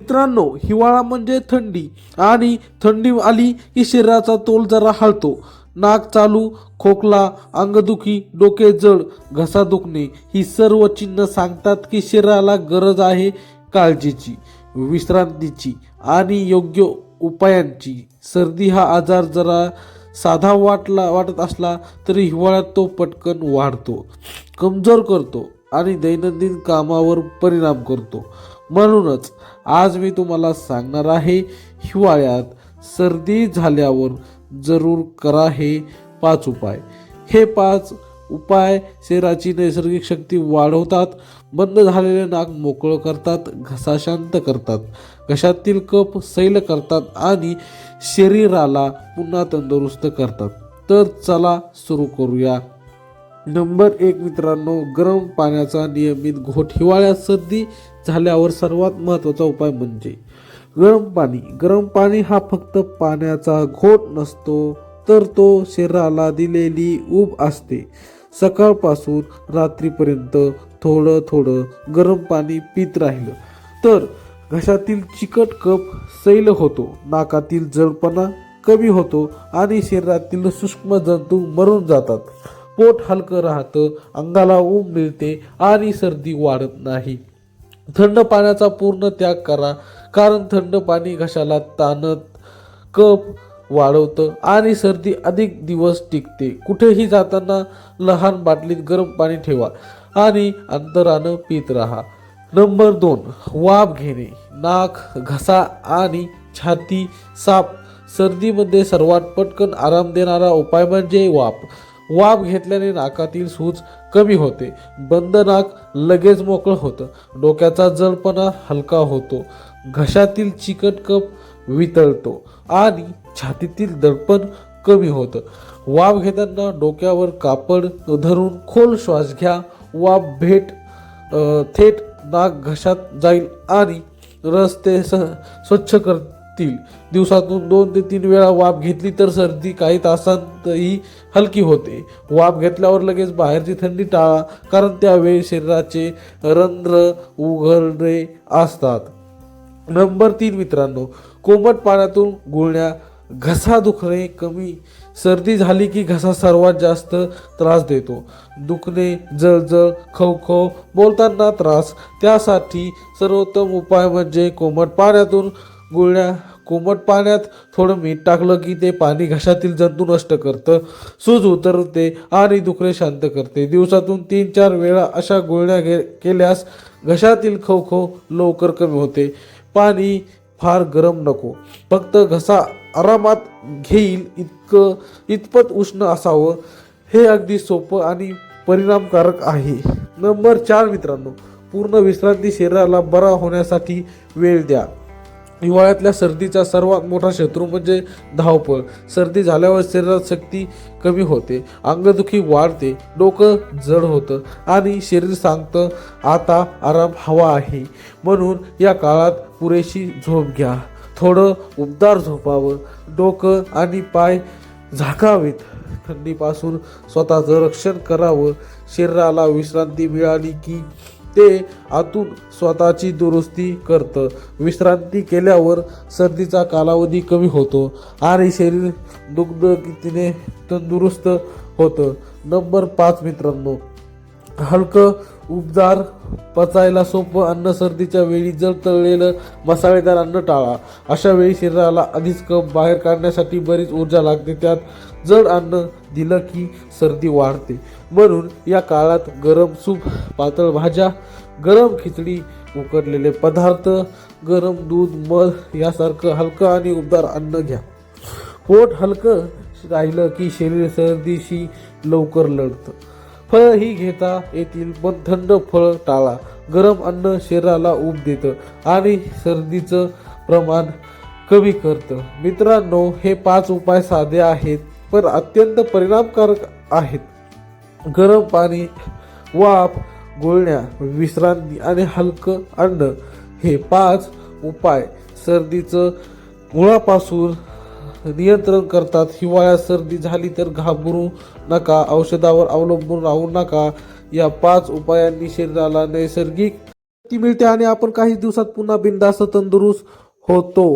मित्रांनो हिवाळा म्हणजे थंडी आणि थंडी आली की शरीराचा तोल जरा हलतो. नाक चालू खोकला अंगदुखी डोके जड घसा दुखणे ही सर्व चिन्ह सांगतात की शरीराला गरज आहे काळजीची विश्रांतीची आणि योग्य उपायांची. सर्दी हा आजार जरा साधा वाटला वाटत असला तरी हिवाळ्यात तो पटकन वाढतो कमजोर करतो आणि दैनंदिन कामावर परिणाम करतो. म्हणूनच आज मी तुम्हाला सांगणार आहे हिवाळ्यात सर्दी झाल्यावर जरूर करा हे पाच उपाय. हे पाच उपाय शरीराची नैसर्गिक शक्ती वाढवतात बंद झालेले नाक मोकळं करतात घसा शांत करतात घशातील कप सैल करतात आणि शरीराला पुन्हा तंदुरुस्त करतात. तर चला सुरू करूया. नंबर एक मित्रांनो गरम पाण्याचा नियमित घोट हिवाळ्यात सर्दी झाल्यावर सर्वात महत्त्वाचा उपाय म्हणजे गरम पाणी. गरम पाणी हा फक्त पाण्याचा घोट नसतो तर तो शरीराला दिलेली ऊब असते. सकाळपासून रात्रीपर्यंत थोडं थोडं गरम पाणी पित राहिलं तर घशातील चिकट कप सैल होतो नाकातील जडपणा कमी होतो आणि शरीरातील सूक्ष्म जंतू मरून जातात. पोट हलकं राहतं अंगाला ऊब मिळते आणि सर्दी वाढत नाही. थंड पाण्याचा पूर्ण त्याग करा कारण थंड पाणी घशाला ताणत कप वाढवतं आणि सर्दी अधिक दिवस टिकते. कुठेही जाताना लहान बाटलीत गरम पाणी ठेवा आणि अंतरानं पित राहा. नंबर दोन वाफ घेणे. नाक घसा आणि छाती साप सर्दीमध्ये सर्वात पटकन आराम देणारा उपाय म्हणजे वाफ. वाफ घेतल्याने नाकातील सूज कमी होते. बंद नाक लगेच मोकळं होतं. डोक्याचा जलपणा हलका होतो. घशातील चिकट कप वितळतो आणि छातीतील दडपण कमी होतं. वाफ घेताना डोक्यावर कापड धरून खोल श्वास घ्या. वाफ भेट थेट नाक घशात जाईल आणि रस्ते स्वच्छ कर करतील दिवसातून दोन ते तीन वेळा वाफ घेतली तर सर्दी काही तासांतही हलकी होते. वाफ घेतल्यावर लगेच बाहेरची थंडी टाळा कारण त्यावेळी शरीराचे रंध्र उघडे असतात. नंबर तीन मित्रांनो कोमट पाण्यातून गुळण्या घसा दुखणे कमी. सर्दी झाली की घसा सर्वात जास्त त्रास देतो. दुखणे जळजळ खवखव बोलताना त्रास. त्यासाठी सर्वोत्तम उपाय म्हणजे कोमट पाण्यातून गुळण्या कोमट पाण्यात थोडं मीठ टाकलं की ते पाणी घशातील जंतू नष्ट करतं. सूज उतरते आणि दुखणे शांत करते. दिवसातून तीन चार वेळा अशा गुळण्या गे केल्यास घशातील खवखव लवकर कमी होते. पाणी फार गरम नको. फक्त घसा आरामात घेईल इतकं इतपत उष्ण असावं. हे अगदी सोपं आणि परिणामकारक आहे. नंबर चार मित्रांनो पूर्ण विश्रांती शरीराला बरा होण्यासाठी वेळ द्या. हिवाळ्यातल्या सर्दीचा सर्वात मोठा शत्रू म्हणजे धावपळ. सर्दी झाल्यावर शरीरात शक्ती कमी होते अंगदुखी वाढते डोकं जड होतं आणि शरीर सांगतं आता आराम हवा आहे. म्हणून या काळात पुरेशी झोप घ्या. थोडं उबदार झोपावं. डोकं आणि पाय झाकावेत. थंडीपासून स्वतःचं रक्षण करावं. शरीराला विश्रांती मिळाली की ते आतून स्वतःची दुरुस्ती करतं. विश्रांती केल्यावर सर्दीचा कालावधी कमी होतो आणि शरीर दुग्धगतीने तंदुरुस्त होतं. नंबर पाच मित्रांनो हलकं उबदार पचायला सोपं अन्न सर्दीच्या वेळी जर तळलेलं मसालेदार अन्न टाळा. अशा वेळी शरीराला आधीच कप बाहेर काढण्यासाठी बरीच ऊर्जा लागते. त्यात जड अन्न दिलं की सर्दी वाढते. म्हणून या काळात गरम सूप पातळ भाज्या गरम खिचडी उकडलेले पदार्थ गरम दूध मध यासारखं हलकं आणि उबदार अन्न घ्या. पोट हलकं राहिलं की शरीर सर्दीशी लवकर लढतं. फळंही घेता येतील पण थंड फळ टाळा गरम अन्न शरीराला ऊब देतं आणि सर्दीचं प्रमाण कमी करतं. मित्रांनो हे पाच उपाय साधे आहेत पण अत्यंत परिणामकारक आहेत. गरम पाणी वाफ गुळण्या विश्रांती आणि हलकं अन्न हे पाच उपाय. सर्दीचं मुळापासून नियंत्रण करतात. हिवाळ्यात सर्दी झाली तर घाबरू नका. औषधावर अवलंबून राहू नका. या पाच उपायांनी शरीराला नैसर्गिक ती मिळते आणि आपण काही दिवसात पुन्हा बिंदास्त तंदुरुस्त होतो.